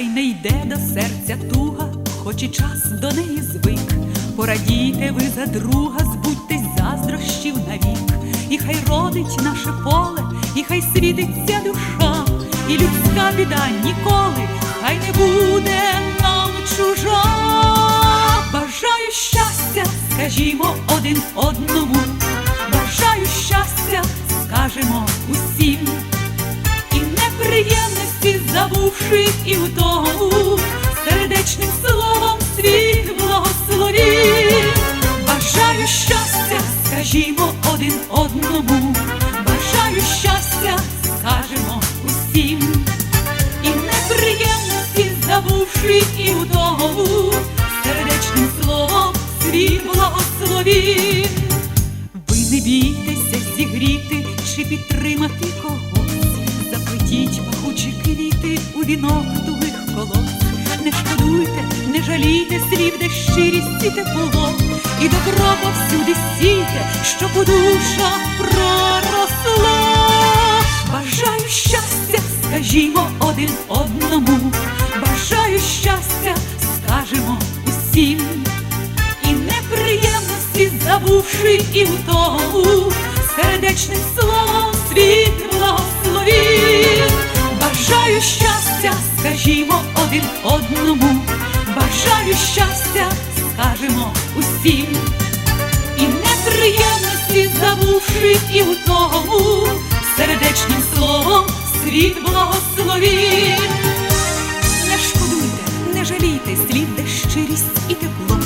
хай не йде до серця туга, хоч і час до неї звик. Порадійте ви за друга, збудьтесь заздрощів навік, і хай родить наше поле, і хай світиться душа, і людська біда ніколи, хай не буде нам чужа. Бажаю щастя, скажімо один одному, бажаю щастя, скажемо усім, забувши і вдому, сердечним словом світ благословів. Бажаю щастя, скажімо один одному, бажаю щастя, скажемо усім, і неприємності забувши і вдому, сердечним словом світ благословів. Ви не бійтеся зігріти чи підтримати когось, заплетіть пахучі квіти у вінок тугих колос. Не шкодуйте, не жалійте слів, де щирість і тепло, і добро повсюди сійте, щоб у душах проросло. Бажаю щастя, скажімо один одному, бажаю щастя, скажемо усім і неприємності забувши і втому, сердечним словом світ один одному, бажаю щастя, скажемо усім, і неприємності забувши і втому, сердечним словом світ благословів. Не шкодуйте, не жалійте слів, де щирість і тепло,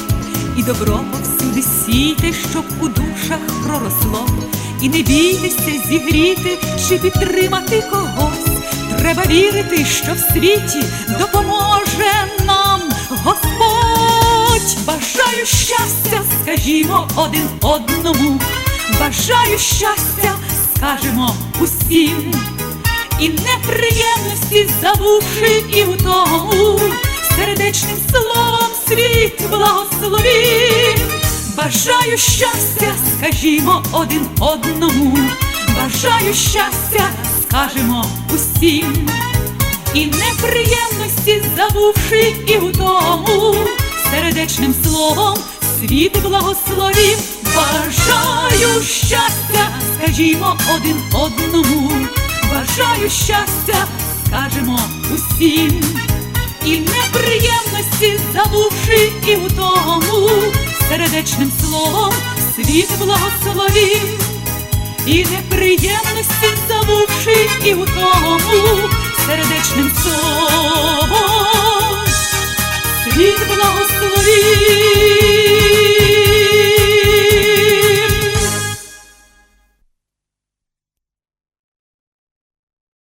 і добро повсюди сійте, щоб у душах проросло, і не бійтеся зігріти чи підтримати когось. Треба вірити, що в світі допоможе нам Господь. Бажаю щастя, скажімо один одному, бажаю щастя, скажемо усім і неприємності забувши і втому, сердечним словом світ благословив. Бажаю щастя, скажімо один одному, бажаю щастя, скажемо усім, і неприємності забувши і втому, сердечним словом світ благословив. Бажаю щастя, скажімо один одному, бажаю щастя, скажемо усім, і неприємності забувши і втому, сердечним словом світ благословив, і неприємності забувши і втому, сердечним словом